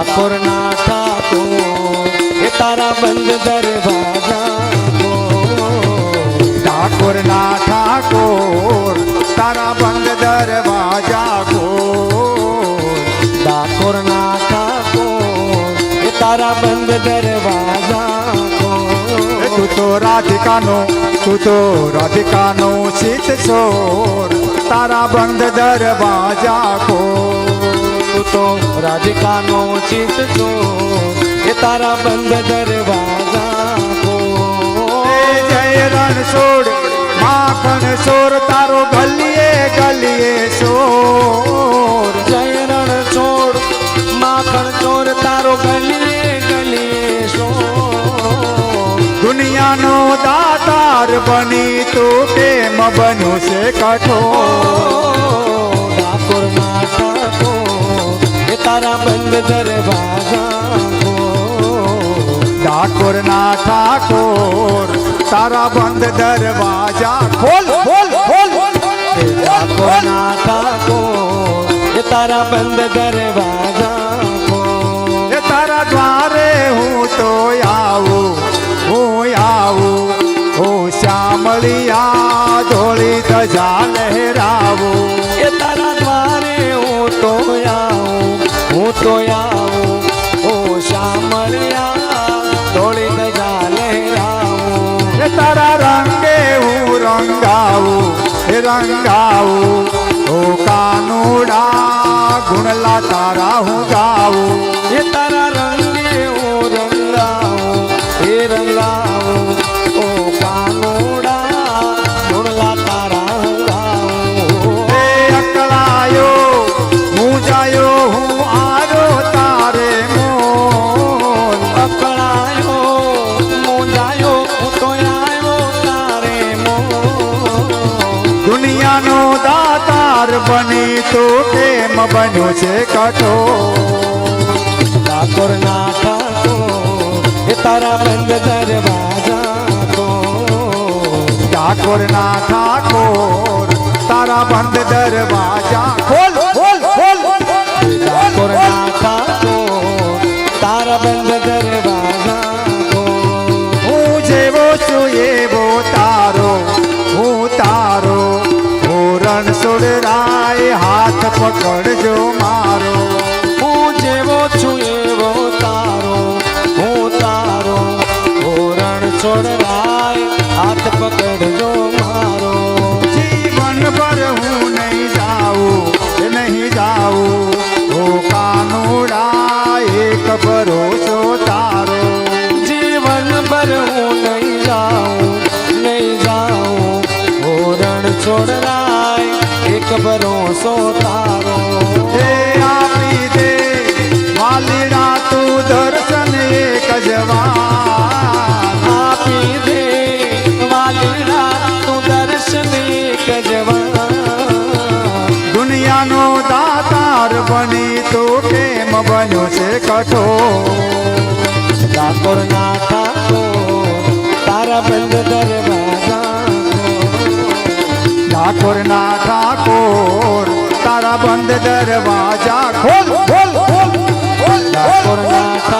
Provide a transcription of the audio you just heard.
ઠાકોર ના ઠાકોર એ તારા બંધ દરવાજા ઠાકોર ના ઠાકોર, તારા બંધ દરવાજા ગો ઠાકોર ના ઠાકોર, એ તારા બંધ દરવાજા તું તો રાધિકાનો, તું તો રાધિકાનો શીત સોર તારા બંધ દરવાજા ખોલ તું રાધિકાનો ચિત છો એ તારા બંધ દરવાજા જય રણ છોડ માખણ સોર તારો ગલીએ ગલીએ સોર જય રણ છોડ માખણ ચોર તારો ગલીએ ગલીએ શોર દુનિયાનો દાતાર બની તું કેમ બન્યો છે કઠોર. દરવાજા ઠાકોર ના ઠાકોર, તારા બંધ દરવાજા ખોલ ખોલ ખોલ. ઠાકોર ના ઠાકોર તારા બંધ દરવાજા એ તારા દ્વારે હું તો આવું, હું આવું, હું શ્યામળિયા ધોળી ધજા લહેરાવું રંગાવું ઓ કાનુડા ગુણલા તારા હું ગાવું એ તારા દુનિયાનો દાતાર બની તો કેમ બન્યો છે કઠોર ઠાકોર ના ઠાકો એ તારા બંધ દરવાજા તો ઠાકોર ના ઠાકોર તારા બંધ દરવાજા ખોલ રાય હાથ પકડજો મારો. હું જેવો છું એવો તારો. હું તારો. ઓરણ છોડ એક ભરોસો તારો. હે આપી દે વાલીડા તું દર્શન એક આપી દે વાલીડા તું દર્શન એક જવા દુનિયાનો દાતાર બની તો કેમ બન્યો છે કઠોર ડાકોર ના ઠાકોર તારા બંધ દરવાજા ઠાકોર ના ઠાકોર તારા બંધ દરવાજા ઠાકોર ના